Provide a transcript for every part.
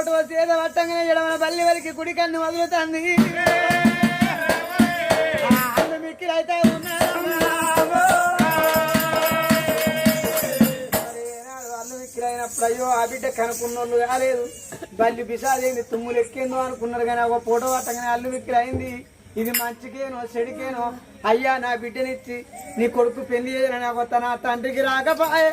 Vote వచ్చి ఏదో పట్టంగానే పల్లి బల్లి వలికి కుడి కన్ను వదులుతుంది. మిక్కిలైతే అయినప్పుడు అయ్యో ఆ బిడ్డ కనుక్కున్నోళ్ళు కాలేదు. బల్లి పిసాదేంది తుమ్ములు ఎక్కిందో అనుకున్నారు కానీ ఒక ఫోటో పట్టగానే అల్లు మిక్కిలు అయింది. ఇది మంచికేనో చెడికేనో అయ్యా నా బిడ్డనిచ్చి నీ కొడుకు పెళ్ళి చేయని ఒక తన తండ్రికి రాకపోయే.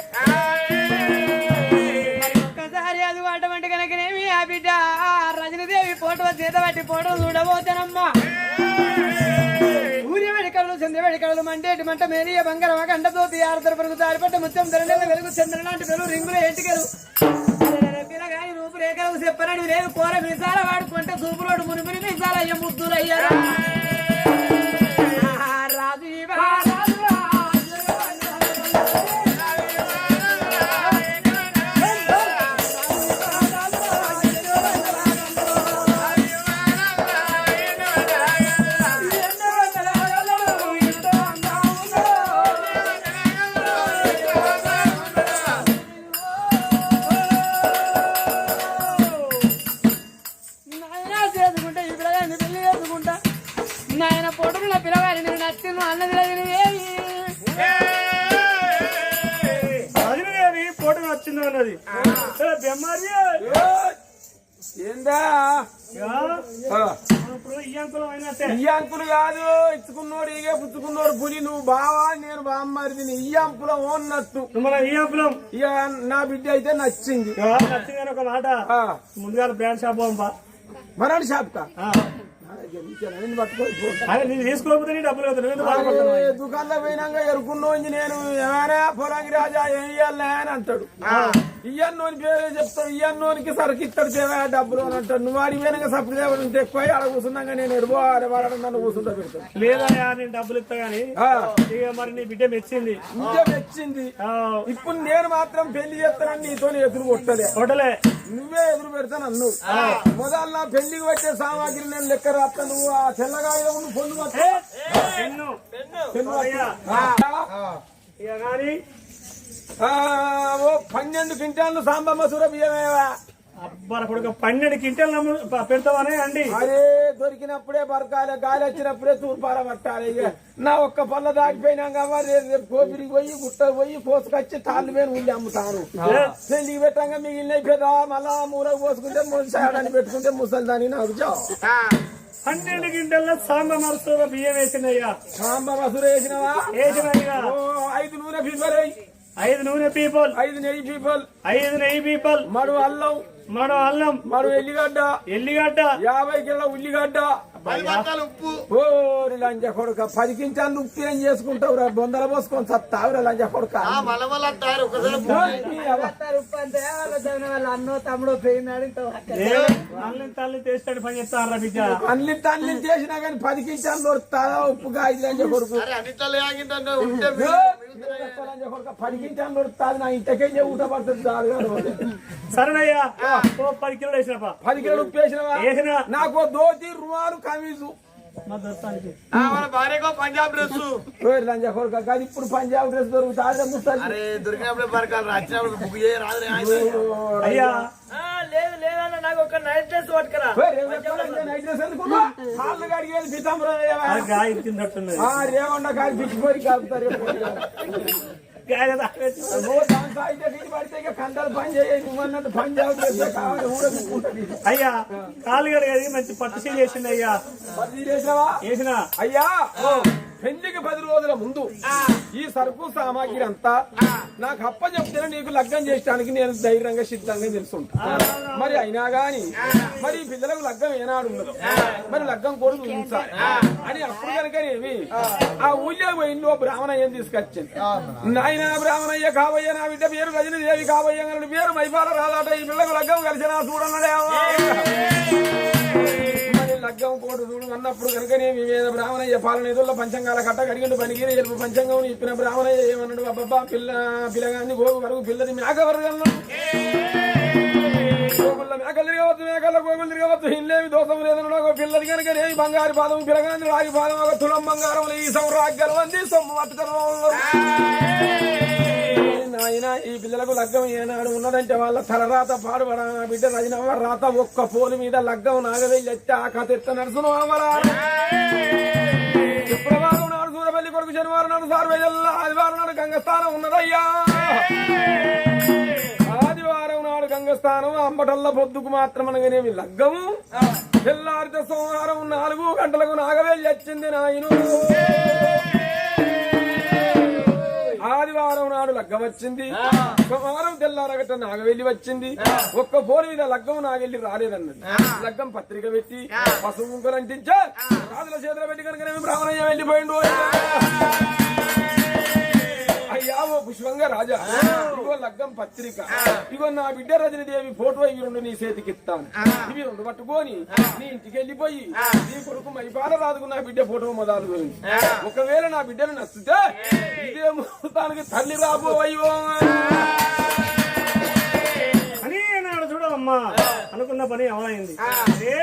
ఒక్కసారి అది కనుకనేమి ఆ బిడ్డ ఆ రజనీదేవి ఫోటో చేత పట్టి ఫోటో చూడబోతానమ్మా ఊరి వెడికలు చంద్ర వెడికలు మంటేటి మంట మేరియ బంగారం గంట తోతి ఆరుతర పరుగు తాడిపట్ట ముత్యం ధరణ వెలుగు చంద్ర లాంటి వెలుగు రింగులు ఎంటికలు. పిల్లగాని రూపురేఖలు రేఖలు లేదు కూర మిసాల వాడుకుంటే సూపులోడు మునిముని మిసాలయ్య అయ్య బెమ్మారి ఏందా? ఈ అంకులం కాదు ఇచ్చుకున్నోడు ఇగే పుచ్చుకున్నోడు పులి. నువ్వు బావా నేను బామ్మరిది ఈ అంకుల ఓన్నట్టు ఈ అంకులం? ఇక నా బిడ్డ అయితే నచ్చింది. నచ్చిందని ఒక మాట. ఆ, ముందుగా బ్రాండ్ షాప్ మరాడి షాప్ కా దుకాణంలో పోయినాక ఎరుకున్నోంచి నేను ఏమైనా పొలానికి రాజా ఏం ఇయ్యాలే అని అంటాడు. ఇయ్యన్నోని పేరు చెప్తాడు ఇయ్యన్నోనికి సరికి ఇస్తాడు చేవా డబ్బులు అని అంటాడు నువ్వు అడిగి పోయినాక దేవుడు ఉంటే ఎక్కువ ఆడ కూర్చున్నాక నేను ఎరుబో వాడడం నన్ను కూర్చుంటా పెడతాడు. లేదా నేను డబ్బులు ఇస్తా గానీ ఇక మరి నీ బిడ్డ మెచ్చింది. ఇంకే వచ్చింది ఆ, ఇప్పుడు నేను మాత్రం పెళ్ళి చేస్తానని నీతో ఎదురు కొట్టలే. హోటలే నువ్వే ఎదురు పెడతాను అన్ను మొదలు నా పెళ్ళికి వచ్చే సామాగ్రి నేను లెక్క రాస్తా నువ్వు ఆ తెల్లగాయలో ఉండి పొందు పెన్ను. కానీ ఓ పన్నెండు క్వింటాళ్ళు సాంబమ్మ సూర బియ్యమేవా? అబ్బా కొడుకు పన్నెండు క్వింటల్ నమ్ము- ప- పెడతావనే అండి. అరే దొరికినప్పుడే బరకాలి గాలి వచ్చినప్పుడే తూర్పాల పట్టాలి. నా ఒక్క పళ్ళ దాటిపోయినాక రేపు రేపు కోపిరికి పోయి గుట్ట పోయి కోసుకొచ్చి తాళ్ళు మీద ఉండి అమ్ముతాను పెళ్ళికి పెట్టంగా మిగిలిన పెద్ద మళ్ళా మూలకు పోసుకుంటే ముసాడని పెట్టుకుంటే ముసలిదాని నాకు పన్నెండు క్వింటల్లో సాంబ మరుసూర బియ్యం వేసిందయ్యా సాంబమ్మ సురేసినవా వేసినయ్యా. ఓ ఐదు నూనె పీపల్ ఐదు నూనె పీపుల్. ఐదు నెయ్యి పీపల్. ఐదు నెయ్యి పీపుల్. మడు అల్లం. మరో అల్లం. మడు ఎల్లిగడ్డ. ఎల్లిగడ్డ. యాభై కిలో ఉల్లిగడ్డ. ఓ లంజ కొడుక పది కింటాలు ఉప్పు ఏం చేసుకుంటావు రా? బొందల పోసుకొని సత్తావురా లంజ కొడుక. ఉప్పు. అన్నో తమ్ముడో తల్లి తెస్తాడు పని బిడ్డ. అన్ని తల్లి చేసినా కానీ పది కింటాలు దొరుకుతాదా ఉప్పుగా ఐదు లంజ కొడుకు. పది కింటాలు దొరుకుతాది నా ఇంతకే ఊట పడుతుంది కాదు. సరేనయ్యా. పది కిలోలు వేసినప్ప. పది కిలోలు ఉప్పు వేసినవా? వేసిన. నాకు దోతి రుమాలు కమీజు. మా దోస్తానికి ఆ, మన భార్యకో పంజాబ్ డ్రెస్ కొడుక కాదు ఇప్పుడు పంజాబ్ డ్రెస్ దొరుకుతాది అరే దొరికినప్పుడే పరకాలు వచ్చినప్పుడు బుక్ అయ్యా. లేదు లేదన్న నాకు ఒక నైట్ డ్రెస్ పట్టుకురా. నైట్ డ్రెస్ ఎందుకు కాళ్ళు పితాంబరం గాయ తిన్నట్టున్నది. ఆ రేవండ కాదు పిచ్చిపోయి కాపుతారు అయ్యా కాలు గడిగేది మంచి పట్టు సీల్ వేసింది అయ్యా. వేసిన అయ్యా పెళ్ళికి పది రోజుల ముందు ఈ సరుకు సామాగ్రి అంతా నాకు అప్ప చెప్తేనే నీకు లగ్గం చేయడానికి నేను ధైర్యంగా సిద్ధంగా తెలుసుంటా. మరి అయినా గాని మరి పిల్లలకు లగ్గం ఏనాడు ఉండదు. మరి లగ్గం కొడుకు ఉంచాలి. అని అప్పుడు కనుకనేమి ఆ. ఊళ్ళో పోయిందో బ్రాహ్మణ ఏం తీసుకొచ్చింది నాయన బ్రాహ్మణయ్య కాబోయ్య నా బిడ్డ పేరు రజని దేవి కాబోయ్య అన్నాడు పేరు మైపాల రాలాట. ఈ పిల్లకు లగ్గం కలిసినా చూడన్నాడేమో ఖడ్గం కోటు చూడు అన్నప్పుడు కనుకనే వివేద బ్రాహ్మణయ్య పాలన ఎదుళ్ళ పంచంగాల కట్ట కడిగిండు పనికిరి ఎలుపు పంచంగం ఇప్పిన బ్రాహ్మణయ్య ఏమన్నాడు? అబ్బబ్బా పిల్ల పిల్లగాన్ని గోగు వరకు పిల్లది మేక వరకు మేకలు తిరగవచ్చు మేకల గోగులు తిరగవచ్చు ఇల్లేమి దోషం లేదన్నాడు. ఒక పిల్లది కనుక ఏమి బంగారు పాదం పిల్లగాని రాగి పాదం ఒక తులం బంగారం ఈ సంరాగ్యాలు అంది సొమ్ము పట్టుకున్నారు నాయన ఈ పిల్లలకు లగ్గం ఏనాడు ఉన్నదంటే వాళ్ళ తలరాత పాడుబడ. నా బిడ్డ రజనవ్వ రాత ఒక్క పోలు మీద లగ్గం నాగవెళ్ళి ఎత్తే ఆ కథ ఎత్త నడుసును అవ్వరా శుక్రవారం నాడు సూరపల్లి కొడుకు శనివారం నాడు సార్వజల్లా ఆదివారం నాడు గంగస్థానం ఉన్నదయ్యా. ఆదివారం నాడు గంగస్థానం అంబటల్ల పొద్దుకు మాత్రం అనగానేమి లగ్గము. తెల్లారితే సోమవారం నాలుగు గంటలకు నాగవెళ్ళి వచ్చింది నాయను. ఆదివారం నాడు లగ్గం వచ్చింది. సోమవారం తెల్లారగట్ట నాగవెల్లి వచ్చింది. ఒక్క పోరు మీద లగ్గం నాగెళ్ళి రాలేదన్నది. లగ్గం పత్రిక పెట్టి పసుపు కుంకులు అంటించా. రాజుల చేతులు పెట్టి కనుక బ్రాహ్మణయ్య వెళ్ళిపోయిండు. రాజా. ఇగో లగ్గం పత్రిక. ఇగో నా బిడ్డ రజనీదేవి ఫోటో ఇవి రెండు నీ చేతికి ఇస్తాను ఇవి రెండు పట్టుకొని నీ ఇంటికి వెళ్ళిపోయి నీ కొడుకు మైపాల రాదుకు నా బిడ్డ ఫోటో మొదలు గురించి ఒకవేళ నా బిడ్డను నచ్చితే ఇదే ముహూర్తానికి తల్లి రాబోయ్యో అని నాడు చూడమ్మా అనుకున్న పని అవలైంది ఏ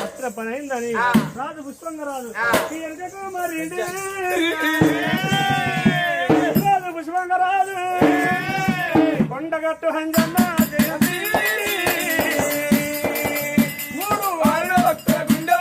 అత్ర పని అయిందని రాజు పుష్పంగా వెనకకు మరి పుష్పంగరాజు. కొండగట్టు హంజమ్మ మూడు వాళ్ళు ఒక్క గుండె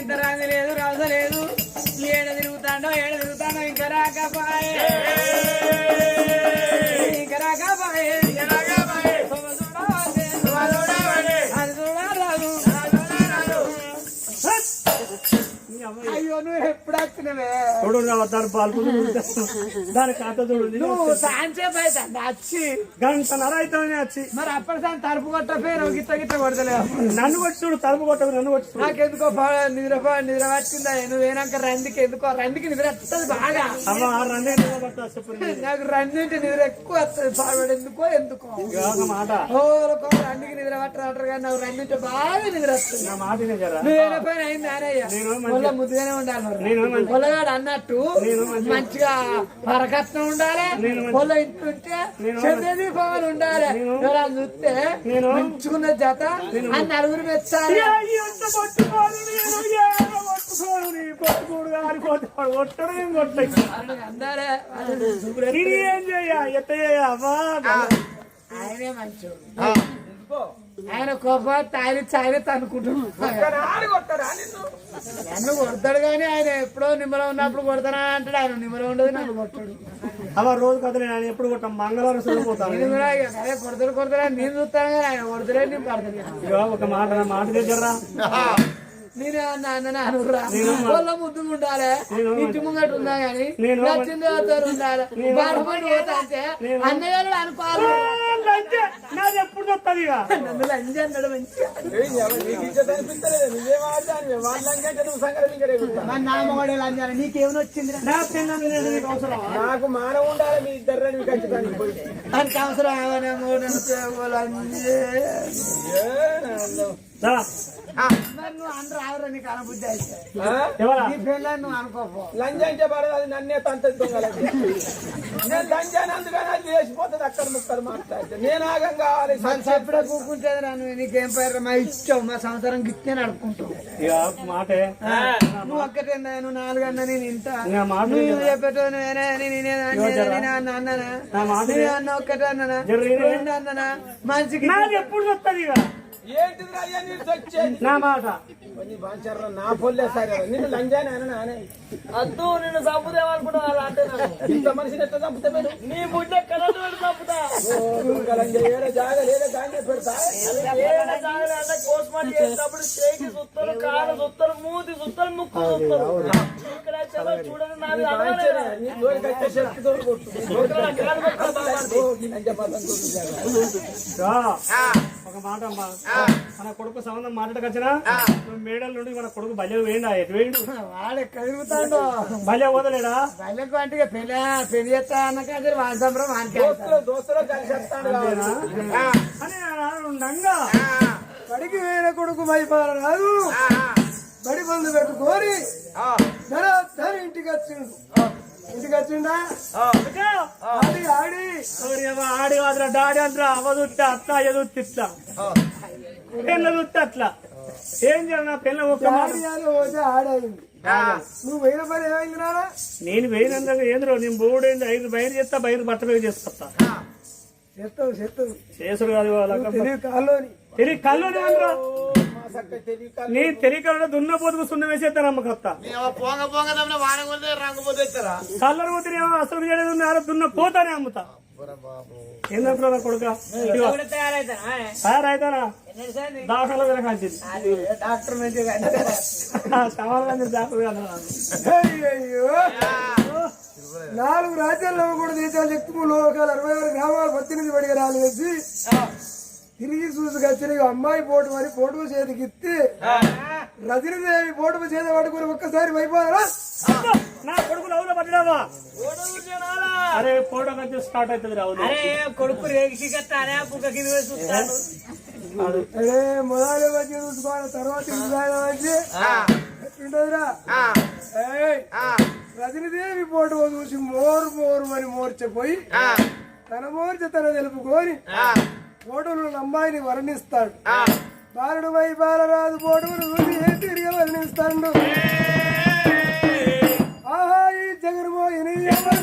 ఇంత రాజు లేదు రాజు లేదు. ఏడ తిరుగుతాడో ఏడ తిరుగుతాడో ఇంకా రాకపోయే. చూడు దాని నువ్వు అయితే వచ్చి గంట నర అవుతామని వచ్చి మరి అప్పటి సార్ తలుపు కొట్ట పేరు గిట్ట గిట్ట కొడతలేవు నన్ను కొట్టి చూడు తలుపు కొట్టకు నన్ను కొట్టి నాకెందుకో పా- నిద్ర నిద్ర వచ్చిందా నువ్వు ఏనాక రందికి ఎందుకో రందికి నిద్ర వస్తుంది బాగా. రండే నాకు. రందింటి నిద్ర ఎక్కువ వస్తుంది పాడవాడు ఎందుకో ఎందుకో. మాట. రందికి నిద్ర పట్టరు కానీ నాకు రందింటే బాగా నిద్ర వస్తుంది. నా మాట నువ్వేనా పైన అయింది పొల్ల ముద్దుగానే ఉండాలి పొల్లగాడు అన్నట్టు మంచిగా పరకట్నం ఉండాలి. పొల్ల ఇంటుంటే చెడ్డది పవన్ ఉండాలి. ఎవరైనా చూస్తే నేను- మంచుకున్న జత అని నలుగురు మెచ్చాలి. కొట్టలేదు. అందరే ఏం చెయ్య ఎత్త ఆయనే మంచోడు. ఆయన కోపం తాయి చాయనే తనుకుంటున్నాడు నిన్ను కొడతాడు కానీ ఆయన ఎప్పుడో నిమ్మలం ఉన్నప్పుడు కొడతానా అంటాడు. ఆయన నిమ్మలం ఉండదు నన్ను కొట్టాడు. అవ్వ రోజు కదలే నేను ఎప్పుడు కొట్టాం? మంగళవారం చదివిపోతాను నేను కూడా సరే కొడతాడు కొడతాడు నేను చూస్తాను కానీ ఆయన కొడతాడే నేను పడతాను ఒక మాట నా మాట దగ్గర నేనే అన్న అనురా వాళ్ళ ముద్దు ఉండాలి. ఇంటి ముంగట ఉందా గాని నచ్చింది అవుతారు ఉండాలి. బాధపడి అన్నయ్య అనుకోవాలి. నాది ఎప్పుడు నన్ను అన్నాడు నీకేమైనా వచ్చింది నా నేను నీకు అవసరం నాకు మానవ ఉండాలి మీ ఇద్దరు నీకు ఖచ్చితంగా పోయి. దానికి అవసరం ఏమైనా మూడు లంజి లంజ అంటే పడదు అది నన్నే తంత దొంగలకి. నేను లంజాని అందుకని అది లేచిపోతుంది అక్కడ ముక్కలు మాట్లాడితే. నేను ఆగం కావాలి మన సప్పుడే కూకుంటే నువ్వు నీకేం పేరు మా ఇచ్చావు మా సంవత్సరం గిట్టే నడుపుకుంటావు. మాటే. నువ్వు ఒక్కటే నువ్వు నాలుగన్నా నేను ఇంత. నువ్వు చెప్పేటో నేనే నేనే అన్నానా? నా మాట నేను అన్న ఒక్కటే. రెండు అన్నానా? మనిషికి నాకు ఎప్పుడు వస్తుంది నా మాట. నా పొల్లే సరే నిన్ను లంజాని అని నానే అద్దు నిన్ను చంపుదేమనుకున్నా అలా అంటే. ఇంత మనిషిని ఎట్లా చంపుతా నీ చంపుతా. పెడతా? చేసినప్పుడు సుత్తలు కాలు సుత్తలు మూతి సుత్తలు ముక్కు సుత్తలు. ఇక్కడ చూడండి నాది అడగలేదా? నీ జోలికి వచ్చే శక్తి. ఒక మాట అమ్మా. మన కొడుకు సంబంధం మాట్లాడకొచ్చినా? నువ్వు మేడల నుండి మన కొడుకు బల్య వేయండి ఎటు వేయండు వాడు ఎక్కడ తిరుగుతాడో వదలేడా వాళ్ళకు అంటే పెళ్ళి పెళ్ళి చేస్తా అన్నకాదు వాళ్ళ సంబరం వానికే దోస్తులు దోస్తులు కలిసి వస్తాడు. అని ఉండంగా. బడికి వేరే కొడుకు మైపాల రాదు బడి బంధు పెట్టుకొని ధర ధర ఇంటికి వచ్చిండు. ఇంటికి వచ్చిండా? ఆడి ఆడి. ఆడి వాద్ర డాడి అంటారా అట్లా ఎదు తిట్లా పెళ్ళ అట్లా. ఏం చేయాలి అని పోతే ఆడైంది. నువ్వు పని ఏమైంది నానా నేను పోయినందుకు ఏంద్రో నేను బోడేంది ఐదు బయలు చేస్తా బయలు బట్ట బయలు చేస్తా. చెత్తవు చెత్తవు చేసుడు కాదు తెలివి కాల్లోని. తిరిగి అందరూ తెలియక నీ తెలియక దున్న పోతుకు సున్న వేసేస్తా నమ్మకత్తా పోంగ పోంగ తమ్మిన వాన కొడితే రంగు పోతే అసలు చేయలేదు దున్న పోతానే అమ్ముతా. ఏంటంటున్నా నా కొడుక? తయారైతానా? దాఖలు వెనకాల్సింది డాక్టర్ దాఖలు అయ్యో నాలుగు రాజ్యాల్లో కూడా దేశాలు ఎక్కువ లోకాలు అరవై ఆరు గ్రామాలు పద్దెనిమిది పడిగా వేసి. తిరిగి చూసుకొచ్చిన ఇక అమ్మాయి పోటు అని పోటు చేతికి ఇస్తే రజనీదేవి పోటు చేతి పట్టుకుని ఒక్కసారి అయిపోయారా నా కొడుకు లవ్లో? అరే ఫోటో కొంచెం స్టార్ట్ అవుతుంది అరే కొడుకు అరే మొదలు వచ్చి చూసుకోవాలి తర్వాత వచ్చి. ఎట్లుంటదిరా రజనీదేవి పోటు చూసి మోరు మోరు అని మోర్చిపోయి తన మోర్చ తన తెలుపుకొని పోటులు అమ్మాయిని వర్ణిస్తాడు బాలుడు వై బాలరాజు తిరిగి వర్ణిస్తాడు ఆహా ఈ జగన్మోహిని ఎవరు